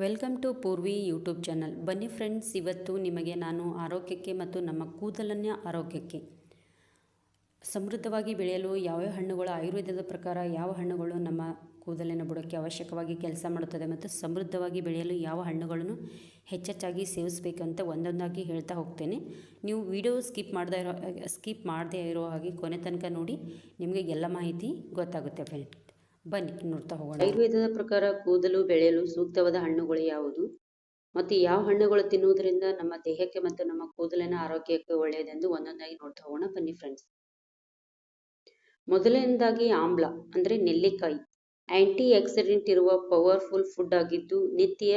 Welcome to Purvi YouTube channel. ಬನ್ನಿ friends, ಇವತ್ತು ನಿಮಗೆ ನಾನು ಆರೋಗ್ಯಕ್ಕೆ ಮತ್ತು ನಮ್ಮ ಕೂದಲನ್ನ ಆರೋಗ್ಯಕ್ಕೆ ಸಮೃದ್ಧವಾಗಿ ಬೆಳೆಯಲು ಯಾವ್ಯಾವ ಹಣ್ಣುಗಳು, ಆಯುರ್ವೇದದ ಪ್ರಕಾರ ಯಾವ ಹಣ್ಣುಗಳು ನಮ್ಮ ಕೂದಲಿನ ಬುಡಕ್ಕೆ ಅವಶ್ಯಕವಾಗಿ ಕೆಲಸ ಮಾಡುತ್ತದೆ ಮತ್ತು ಸಮೃದ್ಧವಾಗಿ ಬೆಳೆಯಲು ಯಾವ ಹಣ್ಣುಗಳನ್ನು ಹೆಚ್ಚೆಚ್ಚಾಗಿ ಸೇವಿಸಬೇಕಂತ ಒಂದೊಂದಾಗಿ ಹೇಳ್ತಾ ಹೋಗ್ತೇನೆ. ನೀವು ವಿಡಿಯೋ ಸ್ಕಿಪ್ ಮಾಡದೇ ಇರೋ ಸ್ಕಿಪ್ ಮಾಡದೇ ಇರೋ ಹಾಗೆ ಕೊನೆ ತನಕ ನೋಡಿ, ನಿಮಗೆ ಎಲ್ಲ ಮಾಹಿತಿ ಗೊತ್ತಾಗುತ್ತೆ ಫ್ರೆಂಡ್ ಬನ್ನಿ, ನೋಡ್ತಾ ಹೋಗೋಣ. ಆಯುರ್ವೇದದ ಪ್ರಕಾರ ಕೂದಲು, ಬೆಳೆಯಲು ಸೂಕ್ತವಾದ ಹಣ್ಣುಗಳು ಯಾವುದು? ಮತ್ತು ಯಾವ ಹಣ್ಣುಗಳು ತಿನ್ನುವುದರಿಂದ ನಮ್ಮ ದೇಹಕ್ಕೆ ಮತ್ತು ನಮ್ಮ ಕೂದಲಿನ ಆರೋಗ್ಯಕ್ಕೆ ಒಳ್ಳೆಯದೆಂದು ಒಂದೊಂದಾಗಿ ನೋಡ್ತಾ ಹೋಗೋಣ. ಬನ್ನಿ ಫ್ರೆಂಡ್ಸ್ ಮೊದಲನೇದಾಗಿ ಆಮ್ಲ, ಅಂದರೆ ನೆಲ್ಲಿಕಾಯಿ. ಆಂಟಿ ಆಕ್ಸಿಡೆಂಟ್ ಇರುವ ಪವರ್ಫುಲ್ ಫುಡ್ ಆಗಿದ್ದು, ನಿತ್ಯ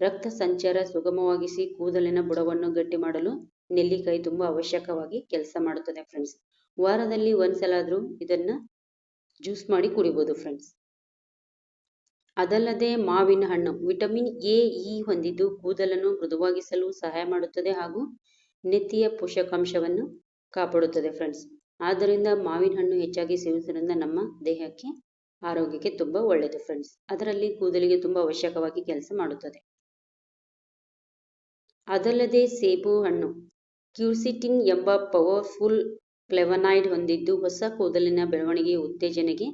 ರಕ್ತ ಸಂಚಾರ ಸುಗಮವಾಗಿಸಿ ಕೂದಲಿನ ಬುಡವನ್ನು ಗಟ್ಟಿ ಮಾಡಲು ನೆಲ್ಲಿಕಾಯಿ ತುಂಬಾ ಅವಶ್ಯಕವಾಗಿ ಕೆಲಸ ಮಾಡುತ್ತದೆ ಫ್ರೆಂಡ್ಸ್ ವಾರದಲ್ಲಿ ಒಂದ್ಸಲ ಆದ್ರೂ ಇದನ್ನ ಜ್ಯೂಸ್ ಮಾಡಿ ಕುಡಿಬೋದು ಫ್ರೆಂಡ್ಸ್ ಅದಲ್ಲದೆ ಮಾವಿನ ಹಣ್ಣು, ವಿಟಮಿನ್ ಎ, ಇ ಹೊಂದಿದ್ದು ಕೂದಲನ್ನು ಮೃದುವಾಗಿಸಲು ಸಹಾಯ ಮಾಡುತ್ತದೆ ಹಾಗೂ ನೆತ್ತಿಯ ಪೋಷಕಾಂಶವನ್ನು ಕಾಪಾಡುತ್ತದೆ ಫ್ರೆಂಡ್ಸ್ ಆದ್ದರಿಂದ ಮಾವಿನ ಹಣ್ಣು ಹೆಚ್ಚಾಗಿ ಸೇವಿಸುವುದರಿಂದ ನಮ್ಮ ದೇಹಕ್ಕೆ, ಆರೋಗ್ಯಕ್ಕೆ ತುಂಬಾ ಒಳ್ಳೆಯದು ಫ್ರೆಂಡ್ಸ್ ಅದರಲ್ಲಿ ಕೂದಲಿಗೆ ತುಂಬಾ ಅವಶ್ಯಕವಾಗಿ ಕೆಲಸ ಮಾಡುತ್ತದೆ. ಅದಲ್ಲದೆ ಸೇಬು ಹಣ್ಣು, ಕ್ಯೂಸಿಟಿನ್ ಎಂಬ ಪವರ್ಫುಲ್ ಫ್ಲೆವನಾಯ್ಡ್ ಹೊಂದಿದ್ದು ಹೊಸ ಕೂದಲಿನ ಬೆಳವಣಿಗೆ ಉತ್ತೇಜನೆಗೆ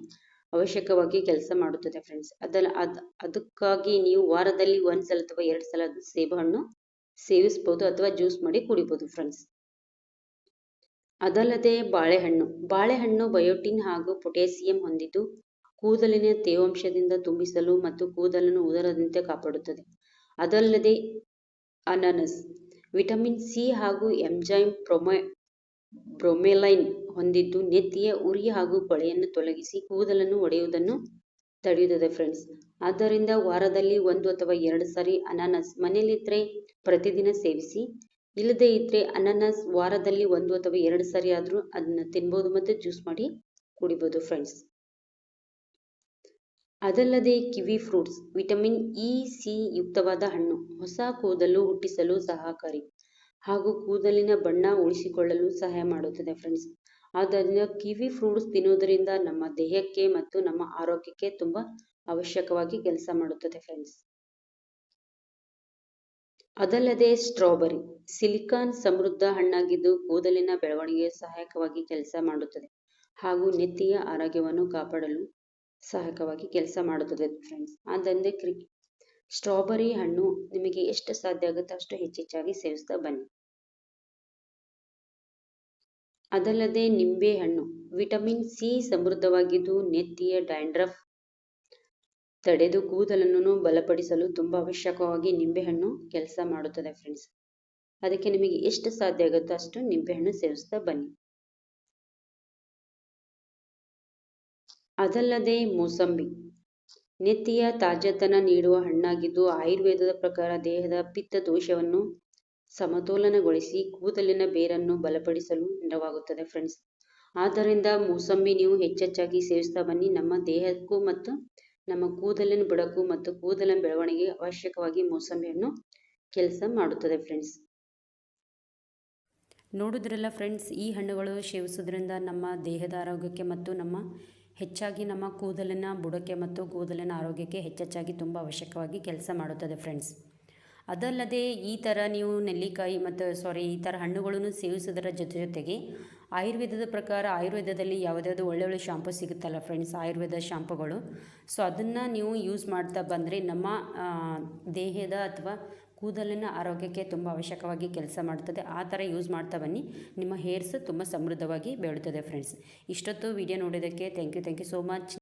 ಅವಶ್ಯಕವಾಗಿ ಕೆಲಸ ಮಾಡುತ್ತದೆ ಫ್ರೆಂಡ್ಸ್ ಅದಲ್ಲ ಅದ್, ಅದಕ್ಕಾಗಿ ನೀವು ವಾರದಲ್ಲಿ ಒಂದ್ ಸಲ ಅಥವಾ ಎರಡು ಸಲ ಸೇಬುಹಣ್ಣು ಸೇವಿಸಬಹುದು ಅಥವಾ ಜ್ಯೂಸ್ ಮಾಡಿ ಕುಡಿಬಹುದು ಫ್ರೆಂಡ್ಸ್ ಅದಲ್ಲದೆ ಬಾಳೆಹಣ್ಣು. ಬಾಳೆಹಣ್ಣು ಬಯೋಟಿನ್ ಹಾಗೂ ಪೊಟ್ಯಾಸಿಯಂ ಹೊಂದಿದ್ದು ಕೂದಲಿನ ತೇವಾಂಶದಿಂದ ತುಂಬಿಸಲು ಮತ್ತು ಕೂದಲನ್ನು ಉದರದಂತೆ ಕಾಪಾಡುತ್ತದೆ. ಅದಲ್ಲದೆ ಅನಾನಸ್. ವಿಟಮಿನ್ ಸಿ ಹಾಗೂ ಎಂಜೈಮ್ ಪ್ರೊಮೆ ಬ್ರೊಮೆಲೈನ್ ಹೊಂದಿದ್ದು ನೆತ್ತಿಯ ಉರಿ ಹಾಗೂ ಕೊಳೆಯನ್ನು ತೊಲಗಿಸಿ ಕೂದಲನ್ನು ಒಡೆಯುವುದನ್ನು ತಡೆಯುತ್ತದೆ ಫ್ರೆಂಡ್ಸ್. ಆದ್ದರಿಂದ ವಾರದಲ್ಲಿ ಒಂದು ಅಥವಾ ಎರಡು ಸಾರಿ ಅನಾನಸ್ ಮನೆಯಲ್ಲಿದ್ದರೆ ಪ್ರತಿದಿನ ಸೇವಿಸಿ, ಇಲ್ಲದೇ ಇದ್ರೆ ಅನಾನಸ್ ವಾರದಲ್ಲಿ ಒಂದು ಅಥವಾ ಎರಡು ಸಾರಿ ಆದರೂ ಅದನ್ನ ತಿನ್ಬೋದು ಮತ್ತು ಜ್ಯೂಸ್ ಮಾಡಿ ಕುಡಿಬೋದು ಫ್ರೆಂಡ್ಸ್. ಅದಲ್ಲದೆ kiwi fruits, vitamin E, C ಯುಕ್ತವಾದ ಹಣ್ಣು, ಹೊಸ ಕೂದಲು ಹುಟ್ಟಿಸಲು ಸಹಕಾರಿ. ಹಾಗೂ ಕೂದಲಿನ ಬಣ್ಣ ಉಳಿಸಿಕೊಳ್ಳಲು ಸಹಾಯ ಮಾಡುತ್ತದೆ ಫ್ರೆಂಡ್ಸ್ ಆದ್ದರಿಂದ ಕಿವಿ ಫ್ರೂಟ್ಸ್ ತಿನ್ನುವುದರಿಂದ ನಮ್ಮ ದೇಹಕ್ಕೆ ಮತ್ತು ನಮ್ಮ ಆರೋಗ್ಯಕ್ಕೆ ತುಂಬಾ ಅವಶ್ಯಕವಾಗಿ ಕೆಲಸ ಮಾಡುತ್ತದೆ ಫ್ರೆಂಡ್ಸ್ ಅದಲ್ಲದೆ ಸ್ಟ್ರಾಬೆರಿ ಸಿಲಿಕಾನ್ ಸಮೃದ್ಧ ಹಣ್ಣಾಗಿದ್ದು ಕೂದಲಿನ ಬೆಳವಣಿಗೆ ಸಹಾಯಕವಾಗಿ ಕೆಲಸ ಮಾಡುತ್ತದೆ ಹಾಗೂ ನೆತ್ತಿಯ ಆರೋಗ್ಯವನ್ನು ಕಾಪಾಡಲು ಸಹಾಯಕವಾಗಿ ಕೆಲಸ ಮಾಡುತ್ತದೆ ಫ್ರೆಂಡ್ಸ್ ಆದ್ದರಿಂದ ಕ್ರಿ ಸ್ಟ್ರಾಬೆರಿ ಹಣ್ಣು ನಿಮಗೆ ಎಷ್ಟು ಸಾಧ್ಯ ಆಗುತ್ತೋ ಅಷ್ಟು ಹೆಚ್ಚೆಚ್ಚಾಗಿ ಸೇವಿಸ್ತಾ ಬನ್ನಿ. ಅದಲ್ಲದೆ ನಿಂಬೆಹಣ್ಣು ವಿಟಮಿನ್ ಸಿ ಸಮೃದ್ಧವಾಗಿದ್ದು ನೆತ್ತಿಯ ಡ್ಯಾಂಡ್ರಫ್ ತಡೆದು ಕೂದಲನ್ನು ಬಲಪಡಿಸಲು ತುಂಬಾ ಅವಶ್ಯಕವಾಗಿ ನಿಂಬೆಹಣ್ಣು ಕೆಲಸ ಮಾಡುತ್ತದೆ ಫ್ರೆಂಡ್ಸ್ ಅದಕ್ಕೆ ನಿಮಗೆ ಎಷ್ಟು ಸಾಧ್ಯ ಆಗುತ್ತೋ ಅಷ್ಟು ನಿಂಬೆಹಣ್ಣು ಸೇವಿಸ್ತಾ ಬನ್ನಿ. ಅದಲ್ಲದೆ ಮೋಸಂಬಿ, ನೆತ್ತಿಯ ತಾಜಾತನ ನೀಡುವ ಹಣ್ಣಾಗಿದ್ದು ಆಯುರ್ವೇದದ ಪ್ರಕಾರ ದೇಹದ ಪಿತ್ತ ದೋಷವನ್ನು ಸಮತೋಲನಗೊಳಿಸಿ ಕೂದಲಿನ ಬೇರನ್ನು ಬಲಪಡಿಸಲು ನೆರವಾಗುತ್ತದೆ ಫ್ರೆಂಡ್ಸ್ ಆದ್ದರಿಂದ ಮೂಸಂಬಿ, ನೀವು ಹೆಚ್ಚೆಚ್ಚಾಗಿ ಸೇವಿಸ್ತಾ ಬನ್ನಿ. ನಮ್ಮ ದೇಹಕ್ಕೂ ಮತ್ತು ನಮ್ಮ ಕೂದಲಿನ ಬುಡಕ್ಕೂ ಮತ್ತು ಕೂದಲಿನ ಬೆಳವಣಿಗೆ ಅವಶ್ಯಕವಾಗಿ ಮೂಸಂಬಿಯನ್ನು ಕೆಲಸ ಮಾಡುತ್ತದೆ ಫ್ರೆಂಡ್ಸ್ ನೋಡಿದ್ರಲ್ಲ ಫ್ರೆಂಡ್ಸ್ ಈ ಹಣ್ಣುಗಳು ಸೇವಿಸೋದ್ರಿಂದ ನಮ್ಮ ದೇಹದ ಆರೋಗ್ಯಕ್ಕೆ ಮತ್ತು ನಮ್ಮ ಹೆಚ್ಚಾಗಿ ನಮ್ಮ ಕೂದಲಿನ ಬುಡಕ್ಕೆ ಮತ್ತು ಕೂದಲಿನ ಆರೋಗ್ಯಕ್ಕೆ ಹೆಚ್ಚೆಚ್ಚಾಗಿ ತುಂಬ ಅವಶ್ಯಕವಾಗಿ ಕೆಲಸ ಮಾಡುತ್ತದೆ ಫ್ರೆಂಡ್ಸ್ ಅದಲ್ಲದೆ ಈ ಥರ ನೀವು ನೆಲ್ಲಿಕಾಯಿ ಮತ್ತು ಸಾರಿ ಈ ಥರ ಹಣ್ಣುಗಳನ್ನು ಸೇವಿಸೋದರ ಜೊತೆ ಜೊತೆಗೆ ಆಯುರ್ವೇದದ ಪ್ರಕಾರ ಆಯುರ್ವೇದದಲ್ಲಿ ಯಾವುದ್ಯಾವುದು ಒಳ್ಳೆ ಶಾಂಪು ಸಿಗುತ್ತಲ್ಲ ಫ್ರೆಂಡ್ಸ್ ಆಯುರ್ವೇದ ಶಾಂಪುಗಳು ಸೊ ಅದನ್ನು ನೀವು ಯೂಸ್ ಮಾಡ್ತಾ ಬಂದರೆ ನಮ್ಮ ದೇಹದ ಅಥವಾ ಕೂದಲಿನ ಆರೋಗ್ಯಕ್ಕೆ ತುಂಬ ಅವಶ್ಯಕವಾಗಿ ಕೆಲಸ ಮಾಡ್ತದೆ. ಆ ಥರ ಯೂಸ್ ಮಾಡ್ತಾ ಬನ್ನಿ. ನಿಮ್ಮ ಹೇರ್ಸ್ ತುಂಬ ಸಮೃದ್ಧವಾಗಿ ಬೆಳೀತದೆ ಫ್ರೆಂಡ್ಸ್ ಇಷ್ಟೊತ್ತು ವಿಡಿಯೋ ನೋಡೋದಕ್ಕೆ thank you thank you so much